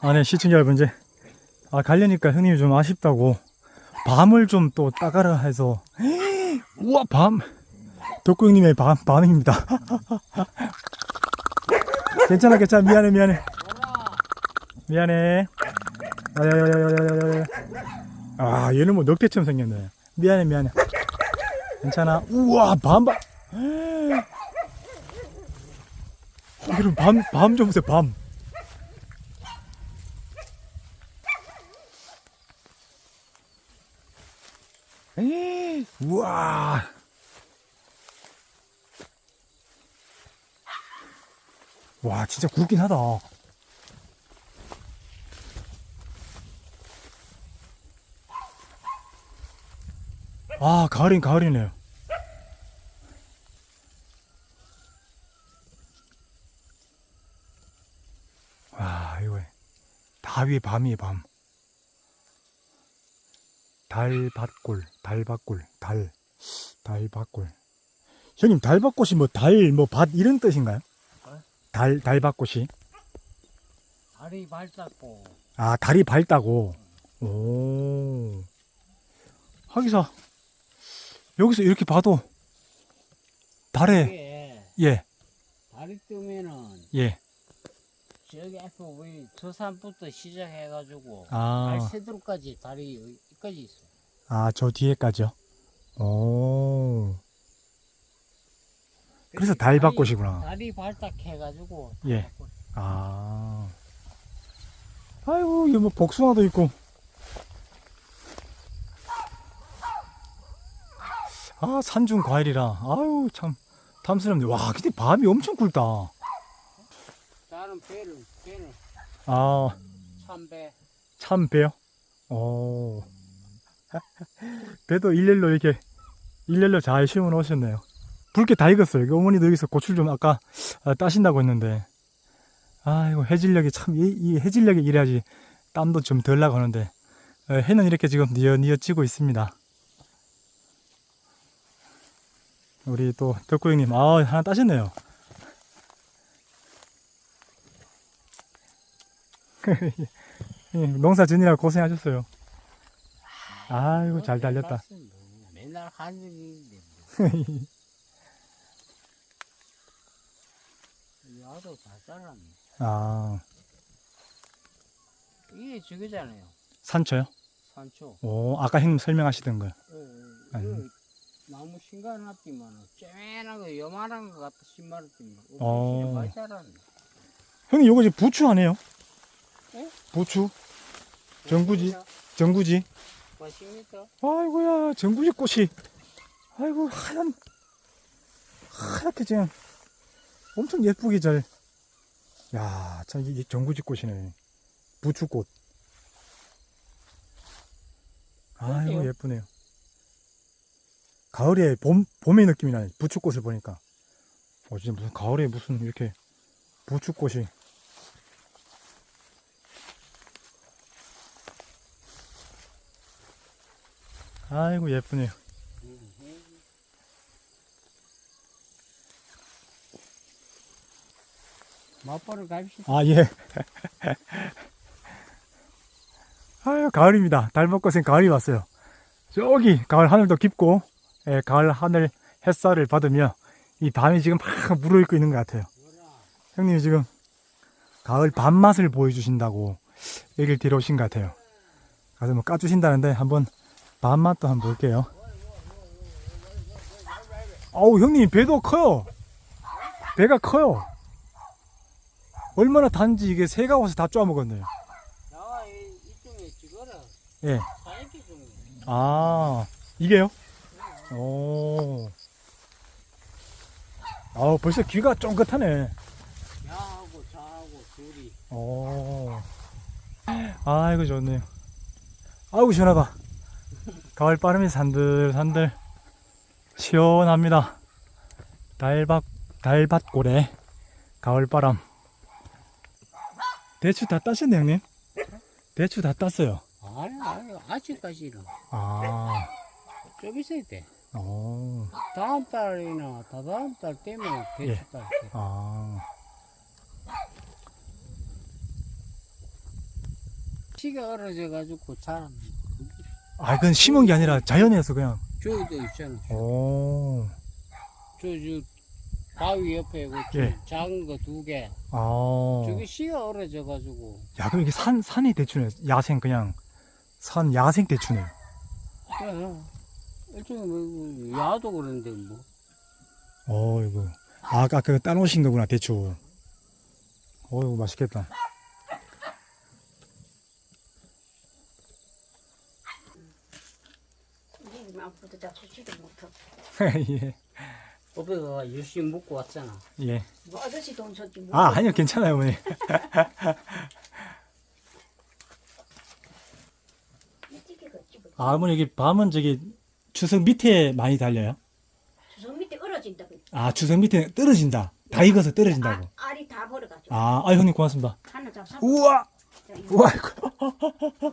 아, 네, 시청자 여러분, 이제, 아, 가려니까 형님이 좀 아쉽다고, 밤을 좀 또 따가라 해서, 우와, 밤! 덕구 형님의 밤, 밤입니다. 괜찮아, 괜찮아. 미안해, 미안해. 미안해. 아야야야야야야야. 아, 얘는 뭐 늑대처럼 생겼네. 미안해, 미안해. 괜찮아. 우와, 밤, 밤. 여러분, 밤, 밤 좀 보세요, 밤. 에이, 우와. 와, 진짜 굵긴 하다. 아, 가을인 가을이네요. 와, 이거 다 위에 밤이에요, 밤. 달밭골, 달밭골, 달, 달밭골. 형님, 달밭꽃이 뭐 달, 뭐 밭 이런 뜻인가요? 어? 달, 달밭꽃이? 다리 밝다고 아, 달이 밝다고. 오. 하기사, 여기서 이렇게 봐도, 달에, 예, 다리 뜨면은 예. 저기 앞에 우리 저 산부터 시작해가지고 아, 발세도로까지 다리 여기까지 있어. 아, 저 뒤에까지요? 오. 그래서 달밭꽃이구나. 다리 발딱해가지고 예. 아. 아이고, 이거 뭐 복숭아도 있고. 아, 산중 과일이라. 아유, 참 탐스럽네. 와, 근데 밤이 엄청 굵다. 다른 배를 배를 아, 참배 참 배요? 오. 배도 일렬로 이렇게, 일렬로 잘 심어 놓으셨네요. 붉게 다 익었어요. 여기 어머니도 여기서 고추를 좀 아까 아, 따신다고 했는데. 아이고, 해질녘이 참, 이, 이 해질녘에 일해야지 땀도 좀 덜 나고 하는데. 어, 해는 이렇게 지금 뉘어뉘어지고 있습니다. 우리 또 덕구 형님, 아, 하나 따셨네요. 농사 지느라 고생하셨어요. 아이고, 잘 달렸다. 맨날 일인데 뭐. 야도 다 잘랐네. 아, 이게 저거잖아요. 산초요? 산초. 오, 아까 형님 설명하시던 거요. 어, 어, 아니. 이거 나무 신간 쬐맨한 거 요만한 거 갖다 심말았지만 어. 어. 많이 자랐네. 형님, 요거 지금 부추 아니에요? 네? 부추? 정구지? 정구지? 맛있니까? 아이고야, 정구지 꽃이. 아이고, 하얀, 하얗게 그냥 엄청 예쁘게 잘. 야, 참, 이게 정구지 꽃이네. 부추꽃. 아이고? 예쁘네요. 가을에 봄, 봄의 느낌이 나네. 부추꽃을 보니까. 어, 진짜 무슨 가을에 무슨 이렇게 부추꽃이. 아이고, 예쁘네요. 맛보러 갑시다. 아, 예. 아유, 가을입니다. 달먹것은 가을이 왔어요. 저기, 가을 하늘도 깊고, 예, 가을 하늘 햇살을 받으며, 이 밤이 지금 막 무르익고 있는 것 같아요. 형님이 지금 가을 밤맛을 보여주신다고 얘기를 들어오신 것 같아요. 가서 뭐 까주신다는데, 한번 밤맛도 한번 볼게요. 아우, 형님, 배도 커요. 배가 커요. 얼마나 단지 이게 새가 와서 다 쪼아먹었네요. 예. 아, 이게요? 오. 아우, 벌써 귀가 쫑긋하네. 야하고 자하고 둘이. 오. 아이고, 좋네요. 아이고, 시원하다. 가을 바람이 산들산들 시원합니다. 달밭, 달밭골에 가을 바람. 대추 다 따셨네, 형님? 대추 다 땄어요. 아니 아니 아직까지는 아, 좀 있어야 돼. 오. 다음 달이나 다다음 달 예. 대추 딸 때. 아. 씨가 얼어져 가지고 자란 아, 그건 심은 게 아니라 자연에서 그냥. 저기도 있잖아. 오. 저, 저, 바위 옆에 그 예. 작은 거 두 개. 아. 저기 씨가 얼어져가지고. 야, 그럼 이게 산, 산이 대추네. 야생, 그냥. 산 야생 대추네. 그래. 일종의 뭐, 야도 그런데 뭐. 어이구. 아, 아까 그 따놓으신 거구나, 대추. 어이구, 맛있겠다. 우리는 아무것도 잡수지도 못하고 예. 오빠가 열심히 먹고 왔잖아. 예. 뭐 아저씨 돈 줬지 뭐 아, 아니요, 괜찮아요, 어머니. 찌개가 찌뭐 아, 어머니, 여기 밤은 저기 추석 밑에 많이 달려요? 주성 밑에 얼어진다 그 아, 추석 밑에 떨어진다. 다 익어서 떨어진다고. 아, 알이 다 버려가지고 아, 아, 형님 고맙습니다. 하나 잡사 우와! 우와, 이거.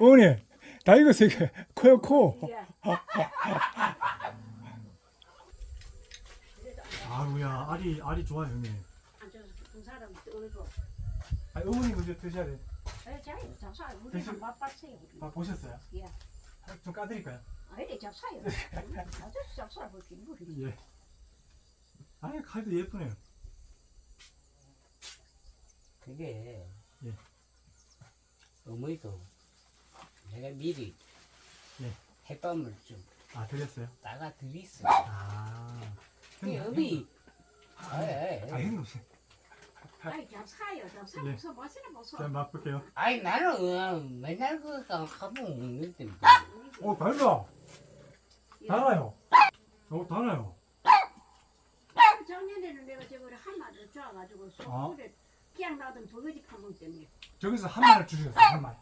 어머니, 다 익었어, 이게. 커요, 커. 아우야, 알이, 알이 좋아요, 형님. 앉아서 두 사람 떨고 아, 어머니 먼저 드셔야 돼. 에 자요 대신- 우리는 맛봤어요 우리 아, 보셨어요? 예. 좀 까드릴까요? 아이래 잡사요 아저씨 잡사 볼게 우리 예. 아니, 칼도 예쁘네요. 그게. 예. 어머니도 내가 미리. 예. 햇밤을 좀 아, 드렸어요? 따가 드렸어. 아. 그 형님, 어머니. 아이, 아, 형님 없어요. 아이 잡사요 잡사 예. 무서 맛이나 보소 자, 맛볼게요. 아이 나는 그냥 맨날 그거 한번 먹는데 뭐. 오, 달다. 달아요. 오, 달아요. 작년에는 내가 저거를 한 마리를 줘가지고 아. 소금에 그냥 놔둔 두 가지 파문 때문에 저기서 한 마리 주셨어요, 한 마리.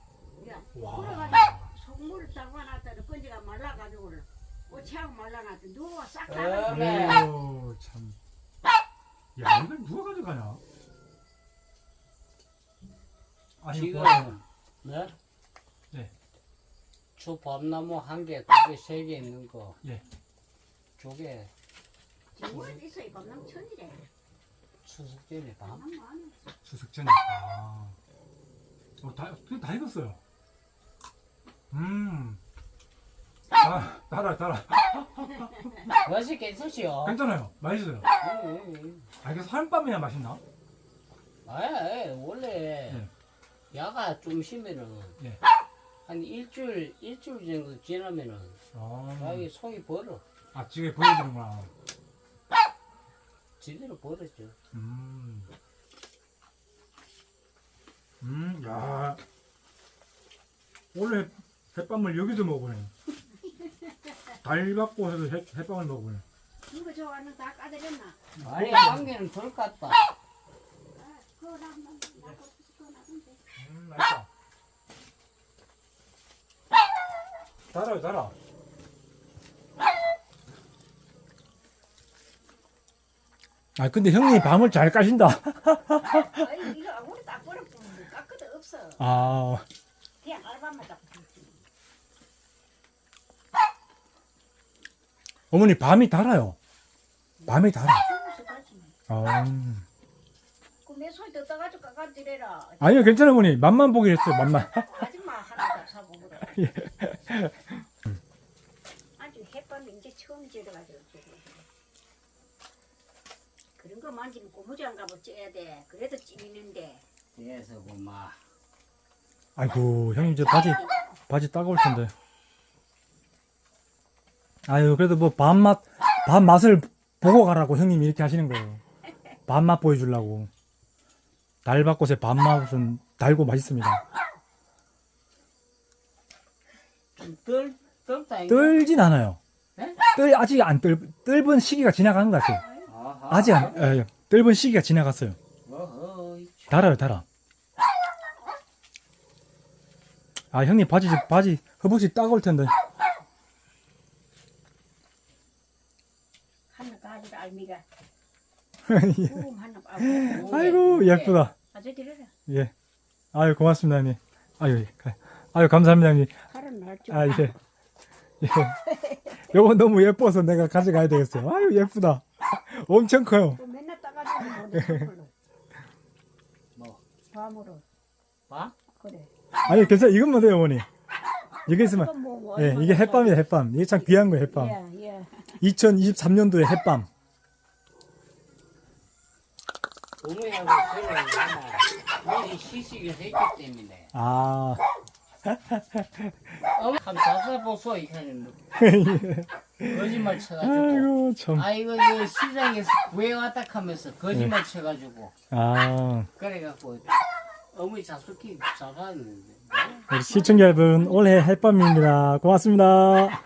야 와. 그래가지고 소금물을 담가놨다가 건지가 말라가지고 오치하고 말라놨더니 누가 싹 다. 그래. 아유, 참. 야, 이걸 누가 가져가냐? 아니, 지금 고마워요. 네? 네. 저 밤나무 한 개, 두 개, 세개 있는 거. 예. 저게 정말 있어요 밤남 천이래. 추석 전에 밤. 많아. 수석전이. 아. 어, 다, 그다 익었어요. 음. 아, 달아, 달아. 맛이 괜찮지요? 괜찮아요. 맛있어요. 아, 이게 살밤이야 맛있나? 아예 원래 네. 야가 좀 심으면은 네. 한 일주일 일주일 정도 지나면은 아, 야이 속이 벌어 아, 지금 보여주는구나. 제대로 벌었죠. 음. 음, 야. 원래 햇밤을 여기서 먹으네. 달받고 해서 햇, 햇밤을 먹으네. 이거 좋아하는 다 까드렸나? 아니 한 개는 덜 깠다. 아, 그거 나만 나도 그거 나던데. 음, 맛있다. 달아요, 달아. 아, 근데 형님 밤을 잘 까신다. 아니 이거 아무리 딱 버렸으면 깎거도 없어. 아, 그냥 알밤만 딱 붙지. 어머니 밤이 달아요. 밤이 달아. 아, 그내 손이. 아니요, 괜찮아요, 어머니. 맛만 보긴 했어요, 맛만. 아줌마 하나. 예. 아주 햇밤이 이제 처음 지어가지고. 그런 거 만지면 고무장갑을 쪄야 돼. 그래도 찌는데. 그래서 그막 아이고, 형님 이제 바지, 바지 따가울 텐데. 아유, 그래도 뭐 밥맛, 밥 맛을 보고 가라고 형님이 이렇게 하시는 거예요. 밥맛 보여주려고. 달밥꽃의 밥맛은 달고 맛있습니다. 덜다. 떨진 않아요. 네? 떨, 아직 안 떨, 뜰은 시기가 지나간 것 같아요. 아하. 아직 안, 에, 뜰은 시기가 지나갔어요. 어허, 달아요, 달아. 아, 형님 바지, 바지, 허벅지 따가울 텐데. 하나 가지고 알미가. 구름 하나 아고. 아이고, 예쁘다. 아주 드려라. 예. 아유, 고맙습니다, 형님. 아유, 예. 가- 아유, 감사합니다, 형님. 칼은 날 줄. 아, 예. 예. 요거 너무 예뻐서 내가 가져가야 되겠어요. 아유, 예쁘다. 엄청 커요. 또 맨날 따가지고 보내. 뭐 밤으로. 봐? 그래. 아니 괜찮아 이것만 돼요 어머니 이게 있으면 뭐예 이게 햇밤이다 햇밤 이게 참 귀한 거예요 햇밤 예, 예. 2023년도의 햇밤. 어머니하고 저는 아마 미리 시식을 했기 때문에 아 보소 거짓말 쳐가지고. 아이고 참. 아 이거 이거 시장에서 구해왔다 하면서 거짓말 쳐가지고. 아, 그래갖고 어머니 자숙기 잡았는데. 우리 시청자 여러분 올해 햇밤입니다. 고맙습니다